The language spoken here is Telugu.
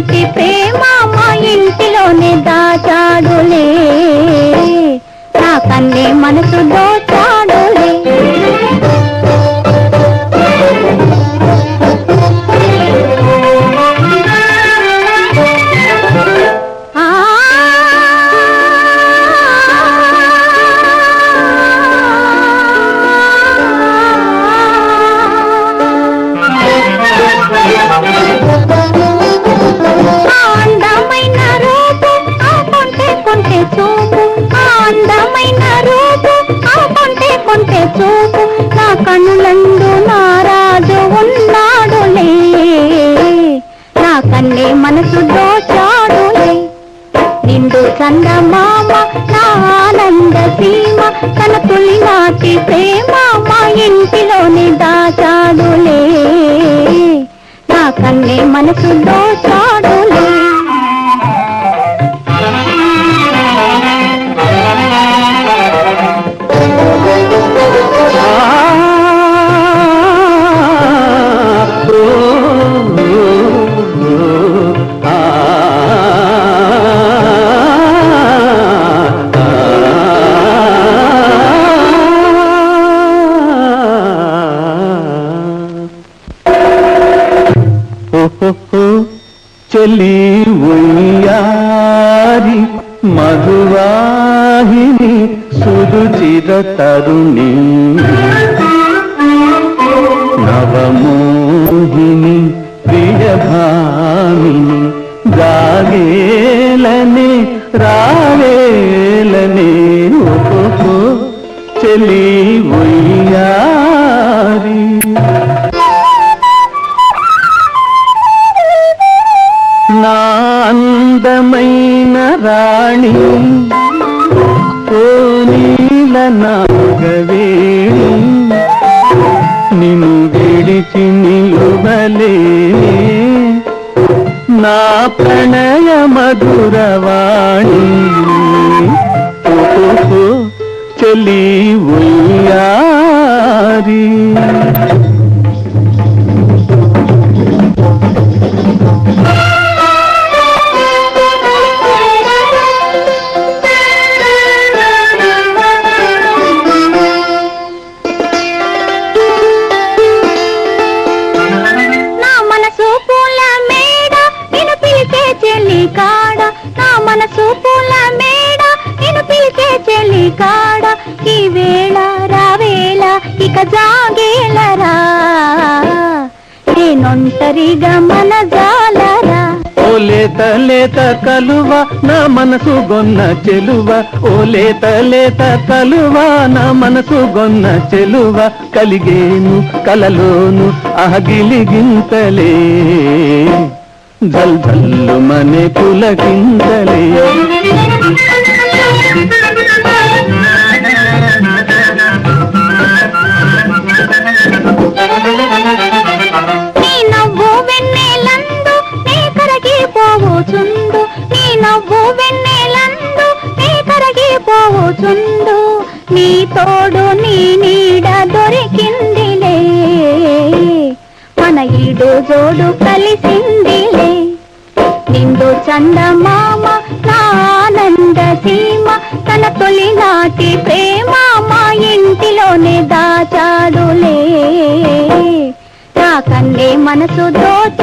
నాటి ప్రేమ మా ఇంటిలోనే దాచాడులే. నా కన్నే మనసు దోచ కొంటే చూపు ఆ అందమైన రూపు. ఆ కొంటే కొంటే చూపు నా కన్నులందు నారాజు ఉన్నాడులే. నా కన్నే మనసు దోచాడులే. నిండు చందమామ నా ఆనంద సీమ తన తొలి నాటి ప్రేమ మా ఇంటిలోని దాచాడులే. నా కన్నే మనసు దో చెలి ఉయ్యారి మధువాహిని సురుచిర తరుణి. నవమోహిని ప్రియభామిని జాగేలని రావేలని. ఓహో చెలి ఉయ్యారి ఓ నీల నాగవేణి నిన్ను విడిచి నిలువలేని నా ప్రణయ మధురవాణి. చెలి ఉయ్యారి. నేనొంటరిగా మన జాలరా. ఓ లేత లేత కలువ నా మనసు గొన్న చెలువ. ఓ లేత లేత కలువ నా మనసు గొన్న చెలువ. కలిగేను కలలోను అహగిలిగింతలే జల్ జల్లు మనే పులకింతలే నీ పోవుచుండు నీ తోడు నీ నీడ దొరికిందిలే. మన ఈడు జోడు కలిసిందిలే. నిండు చందమామ నా ఆనంద సీమ తన తొలి నాటి ప్రేమ మా ఇంటిలోనే దాచాడులే. నా కన్నే మనసు దోచ